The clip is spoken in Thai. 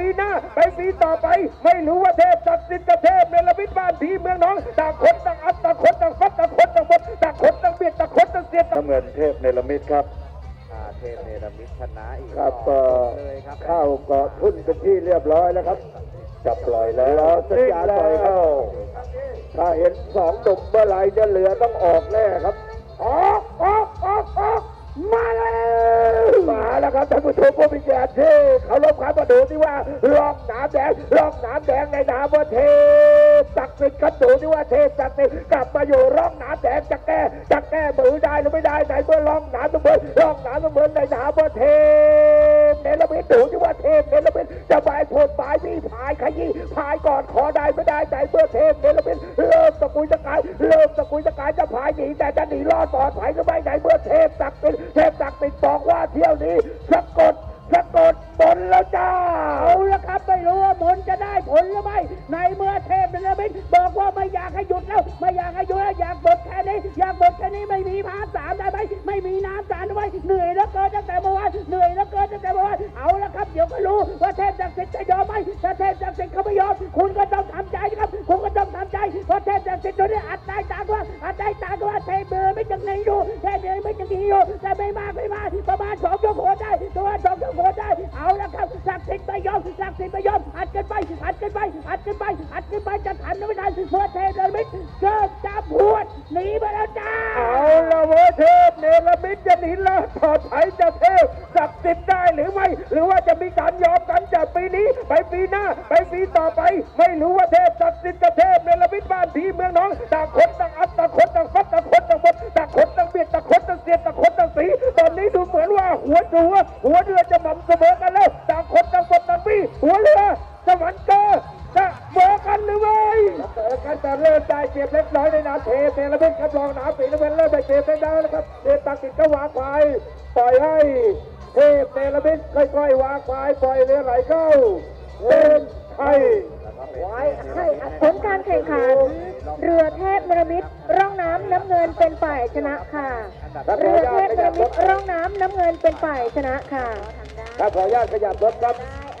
ปีหน้าไปปีต่อไป ไม่รู้ว่าเทพศักดิ์สิทธิ์กับเทพเนรมิตบ้านผีเมืองน้องต่างคนต่างอัดต่างคนต่างฟัดต่างคนต่างบดต่างคนต่างเบียดต่างคนต่างเสียดน้ำเงินเทพเนรมิตครับอาเทพเนรมิตชนะอีกครับรก็อบเลยครับเข้าเกาะทุ่นเป็นที่เรียบร้อยแล้วครับจะปล่อยแล้วสัญญาณปล่อยเข้า ถ้าเห็นสองหนุ่มเมื่อไหรจะเหลือต้องออกแน่ครับออกออกออกออกมาแล้วมาแล้วครับท่านผู้ชมผู้พิจารณาที่เขาลบ ขันมาดูที่ว่าลองหนาแดงลองหนาแดงในนามว่าเทศักดิ์สิทธิ์กันดูที่ว่าเทศักดิ์สิทธิ์กลับมาอยู่ร่องหนาแดงจะแก้จะแก้มือได้หรือไม่ได้ไหนเมื่อร่องหนามเสมอร่องหนามเสมอในนามว่าเทเนรมิตดูที่ว่าเทพเนรมิตจะบายโทษบายมีพายขยี้พายก่อนขอได้ไม่ได้ไหนเมื่อเทพเนรมิตเริ่มตะกุยตะกายเริ่มตะกุยตะกายจะพายหนีแต่จะหนีรอดปลอดภัยก็ไม่ไหนเมื่อเทพศักดิ์สิทธิ์เทพศักดิ์สิทธิ์บอกว่าเที่ยวนี้สะกดสะก แล้วจ้าเอาละครับไม่รู้ว่ามนจะได้ผลหรือไม่ในเมื่อเทพนรมิตบอกว่าไม่อยากให้หยุดแล้วไม่อยากให้หยุดแล้วอยากบดแค่นี้อยากบดแค่นี้ไม่มีพาสามได้ไหมไม่มีน้ำสารได้ไหมเหนื่อยแล้วเกินตั้งแต่เมื่อวานเหนื่อยแล้วเกินตั้งแต่เมื่อวานเอาละครับเดี๋ยวก็รู้ว่าเทพศักดิ์สิทธิ์จะยอมไหมถ้าเทพศักดิ์สิทธิ์เขาไม่ยอมคุณก็ต้องทำใจนะครับคุณก็ต้องทำใจเพราะเทพศักดิ์สิทธิ์ตัวนี้อัดได้ตามว่าอัดได้ตามว่าเทพเบอร์ไม่จังไหนอยู่เทพเบอร์ไม่จังดีอยู่แต่ไม่มากไม่มากประมาณสองชั่วโมงได้ประมาณสองชั่วโมงได้เอา กสิไม่ยอมอัดกันไปอัดกันไปอัดกันไปอัดกันไปจะทันหรือไม่ทันเมื่อเทพเนรมิตเกิดจับพวดหนีไปแล้วจ้าเอาละเวเทพเนรมิตจะหนีและถอดไถจะเทพศักดิ์สิทธิ์ได้หรือไม่ หรือว่าจะมีการยอมกันจากปีนี้ ไปปีหน้า ไปปีต่อไป ไม่รู้ว่าเทพศักดิ์สิทธิ์กับเทพเนรมิตบ้านผีเมืองน้องต่างคนต่างอัดต่างคนต่างฟัดต่างคนต่างบดต่างคนต่างเบียดต่างคนต่างเสียดต่างคนต่างสีตอนนี้ดูเหมือนว่าหัวหัวหัวเรือจะหม่ำเสมอกันแล้วต่างคน ต่างบดต่างบี้ หัวเรือ สวรรค์เกอจะเบอกันหรือไม่เบอกันแต่เริ่มได้เปรียบเล็กน้อยในนาเทพเนรมิตครับรองน้ำสีน้ำเงินเริ่มได้เปรียบเล็กน้อยแล้วครับเทพตักติดก็วางควายปล่อยให้เทพเนรมิตค่อยๆวางควายปล่อยเรือไหลเข้าเล่นไทยให้ผลการแข่งขัน เรือเทพเนรมิตร่องน้ำน้ำเงินเป็นฝ่ายชนะค่ะ เรือเทพเนรมิตร่องน้ำน้ำเงินเป็นฝ่ายชนะค่ะถ้าขออนุญาตขยับรถครับได้